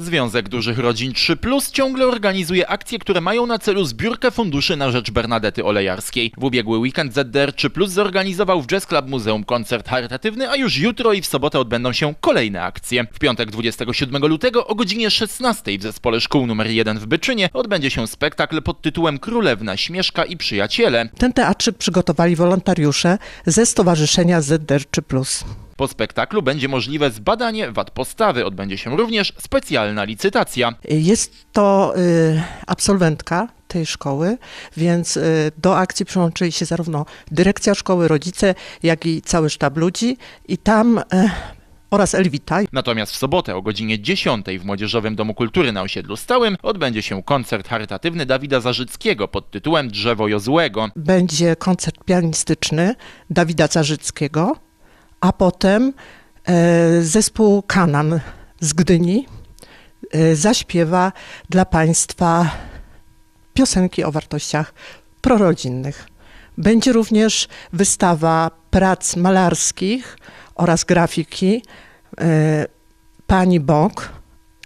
Związek Dużych Rodzin 3 Plus ciągle organizuje akcje, które mają na celu zbiórkę funduszy na rzecz Bernadety Olejarskiej. W ubiegły weekend ZDR 3 Plus zorganizował w Jazz Club Muzeum koncert charytatywny, a już jutro i w sobotę odbędą się kolejne akcje. W piątek 27 lutego o godzinie 16 w Zespole Szkół nr 1 w Byczynie odbędzie się spektakl pod tytułem Królewna, Śmieszka i Przyjaciele. Ten teatrzyk przygotowali wolontariusze ze Stowarzyszenia ZDR3+. Po spektaklu będzie możliwe zbadanie wad postawy. Odbędzie się również specjalna licytacja. Jest to y, absolwentka tej szkoły, więc y, do akcji przyłączyli się zarówno dyrekcja szkoły, rodzice, jak i cały sztab ludzi i tam y, oraz Elwita. Natomiast w sobotę o godzinie 10 w Młodzieżowym Domu Kultury na osiedlu Stałym odbędzie się koncert charytatywny Dawida Zarzyckiego pod tytułem Drzewo Jozłego. Będzie koncert pianistyczny Dawida Zarzyckiego, a potem e, zespół Kanan z Gdyni e, zaśpiewa dla Państwa piosenki o wartościach prorodzinnych. Będzie również wystawa prac malarskich oraz grafiki e, pani Bąk,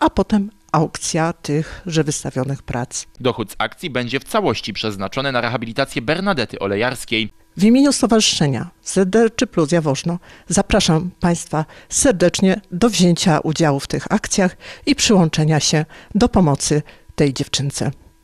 a potem aukcja tychże wystawionych prac. Dochód z akcji będzie w całości przeznaczony na rehabilitację Bernadety Olejarskiej. W imieniu Stowarzyszenia ZDR Plus Jaworzno zapraszam Państwa serdecznie do wzięcia udziału w tych akcjach i przyłączenia się do pomocy tej dziewczynce.